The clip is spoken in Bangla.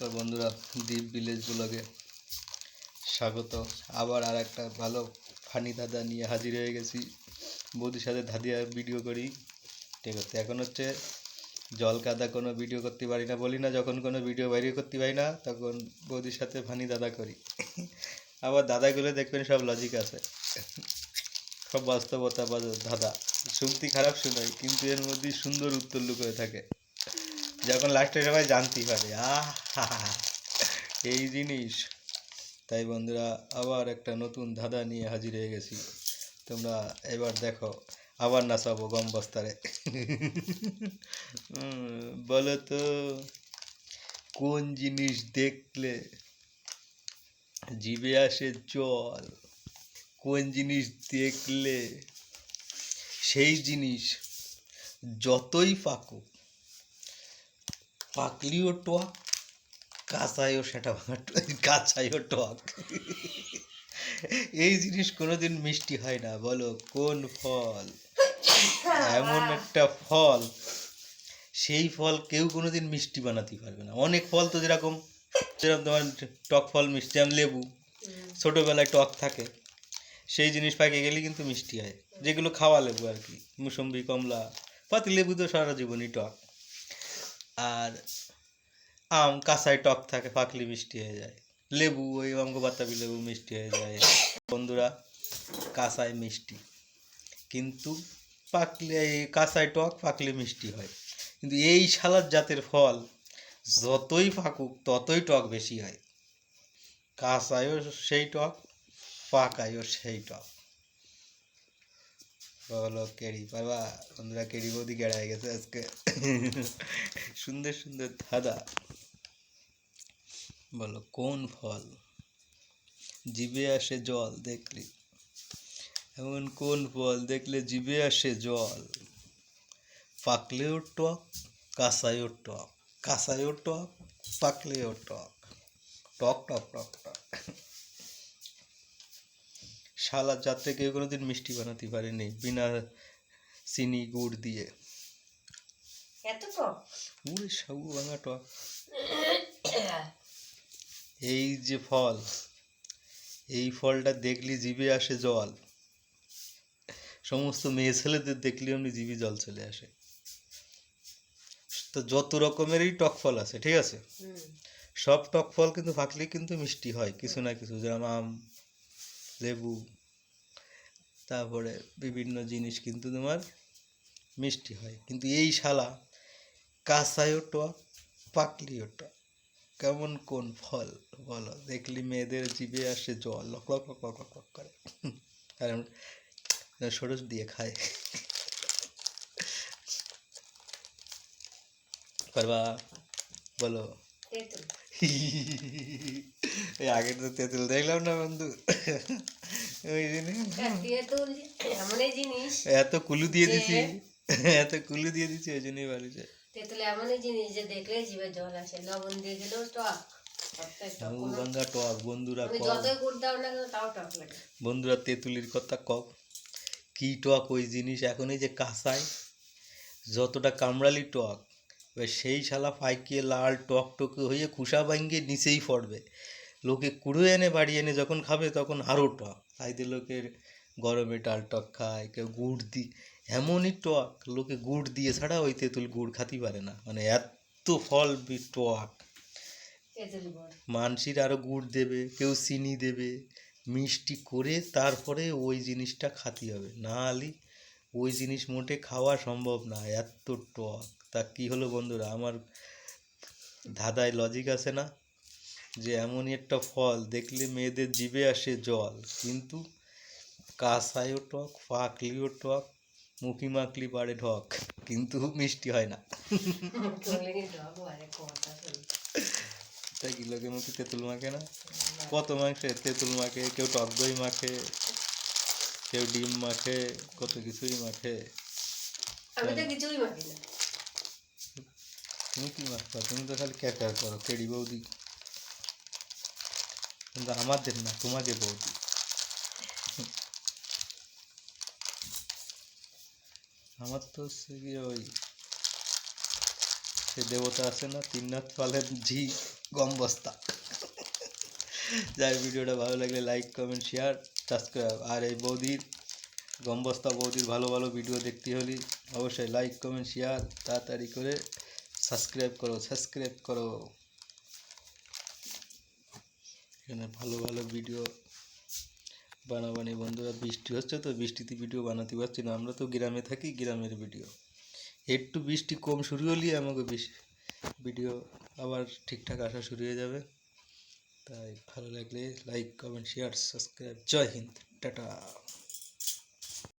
নমস্কার বন্ধুরা, দ্বীপ ভিলেজ ব্লগে স্বাগত। আবার আর একটা ভালো ফানি দাদা নিয়ে হাজির হয়ে গেছি। বৌদির সাথে ধাদিয়া ভিডিও করি। ঠিক আছে, এখন হচ্ছে জল কাদা কোনো ভিডিও করতে পারি না, বলি না যখন কোনো ভিডিও বাইরে করতে পারি না, তখন বৌদির সাথে ফানি দাদা করি। আবার দাদাগুলো দেখবেন সব লজিক আছে। সব বাস্তবতা বা দাদা শুনতে খারাপ শোনায় কিন্তু এর মধ্যে সুন্দর উত্তর লুকোয় থাকে। যখন লাস্টে সবাই জানতেই পারে, আহা, এই জিনিস। তাই বন্ধুরা, আবার একটা নতুন ধাঁধা নিয়ে হাজির হয়ে গেছি। তোমরা এবার দেখো, আবার না নাচাবো গম বস্তারে। বলো তো কোন জিনিস দেখলে জিভে আসে জল? কোন জিনিস দেখলে সেই জিনিস যতই পাকুক পাকলিও টক কাঁচাইও সেটা ভাঙা কাঁচাইও টক। এই জিনিস কোনোদিন মিষ্টি হয় না বলো কোন ফল? এমন একটা ফল সেই ফল কেউ কোনোদিন মিষ্টি বানাতে পারবে না। অনেক ফল তো যেরকম যেরকম তোমার টক ফল মিষ্টি যেমন লেবু ছোটোবেলায় টক থাকে সেই জিনিস পাকে গেলে কিন্তু মিষ্টি হয়। যেগুলো খাওয়া লেবু আর কি মুসম্বি কমলা পাতি লেবু তো সারা জীবনই টক। আর, আম কাঁচায় টক থাকে, পাকলি মিষ্টি হয়ে যায়। লেবু ওই অঙ্গ বাতাবি লেবু মিষ্টি হয়ে যায়। বন্ধুরা কাঁচায় মিষ্টি। কিন্তু পাকলে কাঁচায় টক, পাকলে মিষ্টি হয়। কিন্তু এই সালাদ জাতের ফল যতই ফাকুক, ততই টক বেশি হয়। কাঁচায়ও সেই টক পাকায়ও সেই টক। বলো কেড়ি, পারবা? বন্ধুরা, কেড়ি বৌদি কেড়ায় গেছে আজকে? সুন্দর সুন্দর ধাঁধা। বলো, কোন ফল জিভে আসে জল দেখলে? এমন কোন ফল দেখলে জিভে আসে জল? পাকলেও টক কাঁচায়ও টক। কাঁচায়ও টক, পাকলেও টক। টক টক টক টক। শালা যাত্রে কেউ কোনোদিন মিষ্টি বানাতে পারেনি বিনা চিনি গুড় দিয়ে। এত টক? উড়ে সাবু ভাঙা টক। এই যে ফল এই ফলটা দেখলে জিভে আসে জল। সমস্ত মেয়ে ছেলেদের দেখলে এমনি জিভে জল চলে আসে। তো যত রকমেরই টক ফল আছে ঠিক আছে? সব টক ফল কিন্তু ফাঁকলে কিন্তু মিষ্টি হয় কিছু না কিছু যেমন আম লেবু তারপরে বিভিন্ন জিনিস কিন্তু তোমার মিষ্টি হয়। কিন্তু এই শালা কাঁচায়ও টক পাকলিও টক। কেমন কোন ফল বলো? দেখলি মেয়েদের জিভে আসে জল লক লক লক লক লক করে। আর সরস দিয়ে খায়। পারবা? বলো। এই আগের তো তেঁতুল দেখলাম না বন্ধু। ওই জিনিস এত কুলু দিয়ে দিছি। এত কুলু দিয়ে দিছি ওই জন্যই বাড়িতে। তেঁতুল এমনই জিনিস যে দেখলে জিভে জল আসে। লবণ দিয়ে দিলেও টক গঙ্গা টক বন্ধুরা তেঁতুলির কথা কম কি টক ওই জিনিস? এখন এই যে কাঁচায় যতটা কামড়ালি টক এবার সেই শালা পাইকিয়ে লাল টক টকে হয়ে খুসা ভাঙ্গে নিচেই পড়বে লোকে কুড়ো এনে বাড়ি এনে যখন খাবে তখন আরও টক। তাই লোকের গরমে ডাল টক খায়, কেউ গুড় দি, এমনই টক, লোকে গুড় দিয়ে ছাড়া ওই তেঁতুল গুড় খাতে পারে না। মানে এত ফল টক। মানসির আরও গুড় দেবে, কেউ চিনি দেবে, মিষ্টি করে তারপরে ওই জিনিসটা খাতে হবে। না হলে ওই জিনিস মোটে খাওয়া সম্ভব না, এত টক। তা কি হলো বন্ধুরা, আমার ধাঁধায় লজিক আছে না? যে এমনই একটা ফল দেখলে মেয়েদের জিভে আসে জল। কিন্তু কাসায়ও টক ফাঁকলিও টক মুখি মাখলি বাড়ে ঢক কিন্তু মিষ্টি হয় না। তাই কি লোকে মুখে তেঁতুল মাখে না? কত মাংসে তেঁতুল মাখে কেউ টক দই মাখে কেউ ডিম মাখে কত কিছুই মাখে। আমি তো কিছুই মাখি না। তুমি কি মাখবা? তুমি তো খালি ক্যাকার করো কেড়ি বৌদি। কিন্তু আমাদের না, তোমাকে বৌদি আমার তো হচ্ছে গিয়ে ওই সে দেবতা আছে না তিননাথ পালের ঝি গম বস্তা। যাই ভিডিওটা ভালো লাগলে লাইক কমেন্ট শেয়ার সাবস্ক্রাইব আর এই বৌদির গম বস্তা, বৌদির ভালো ভালো ভিডিও দেখতে হলে অবশ্যই লাইক কমেন্ট শেয়ার তাড়াতাড়ি করে সাবস্ক্রাইব করো সাবস্ক্রাইব করো। এখানে ভালো ভালো ভিডিও বানাবানি, বন্ধুরা বৃষ্টি হচ্ছে তো, বৃষ্টিতে ভিডিও বানাতে পারছি না। আমরা তো গ্রামে থাকি, গ্রামের ভিডিও। একটু বৃষ্টি কম শুরু হলেই আমাকে ভিডিও আবার ঠিকঠাক আসা শুরু হয়ে যাবে। তাই ভালো লাগলে লাইক কমেন্ট শেয়ার সাবস্ক্রাইব জয় হিন্দ, টাটা।